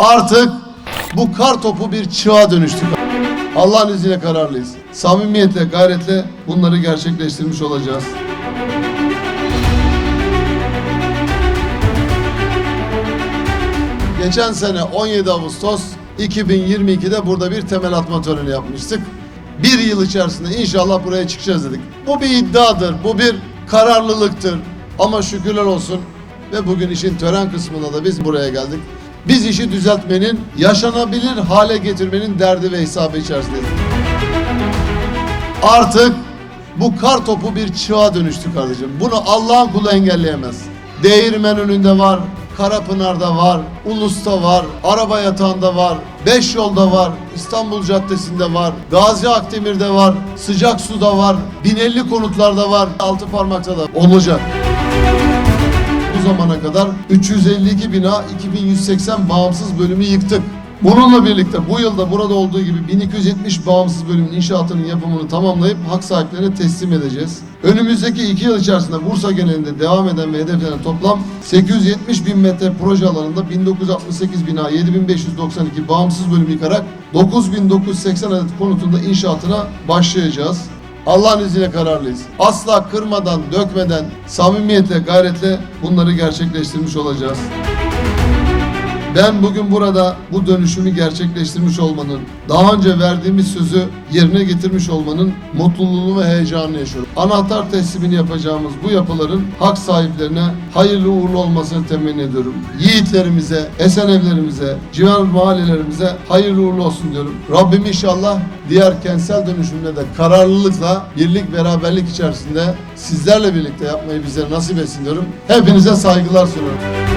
Artık bu kar topu bir çığa dönüştük. Allah'ın izniyle kararlıyız. Samimiyetle, gayretle bunları gerçekleştirmiş olacağız. Geçen sene 17 Ağustos 2022'de burada bir temel atma töreni yapmıştık. Bir yıl içerisinde inşallah buraya çıkacağız dedik. Bu bir iddiadır, bu bir kararlılıktır. Ama şükürler olsun ve bugün işin tören kısmında da biz buraya geldik. Biz işi düzeltmenin, yaşanabilir hale getirmenin derdi ve hesabı içerisindeyiz. Artık bu kar topu bir çığa dönüştü kardeşim. Bunu Allah'ın kulu engelleyemez. Değirmen önünde var, Karapınar'da var, Ulus'ta var, Araba Yatağı'nda var, Beş Yolda var, İstanbul Caddesi'nde var, Gazi Akdemir'de var, Sıcak Su'da var, Binelli konutlarda var, Altı Parmak'ta da olacak. Bu zamana kadar 352 bina 2180 bağımsız bölümü yıktık. Bununla birlikte bu yılda burada olduğu gibi 1270 bağımsız bölümün inşaatının yapımını tamamlayıp hak sahiplerine teslim edeceğiz. Önümüzdeki iki yıl içerisinde Bursa genelinde devam eden ve hedeflenen toplam 870 bin metre proje alanında 1968 bina 7592 bağımsız bölüm yıkarak 9980 adet konutunda inşaatına başlayacağız. Allah'ın izniyle kararlıyız. Asla kırmadan, dökmeden, samimiyetle, gayretle bunları gerçekleştirmiş olacağız. Ben bugün burada bu dönüşümü gerçekleştirmiş olmanın, daha önce verdiğimiz sözü yerine getirmiş olmanın mutluluğunu ve heyecanını yaşıyorum. Anahtar teslimini yapacağımız bu yapıların hak sahiplerine hayırlı uğurlu olmasını temenni ediyorum. Yiğitlerimize, Esenevlerimize, civar mahallelerimize hayırlı uğurlu olsun diyorum. Rabbim inşallah diğer kentsel dönüşümde de kararlılıkla, birlik, beraberlik içerisinde sizlerle birlikte yapmayı bize nasip etsin diyorum. Hepinize saygılar sunuyorum.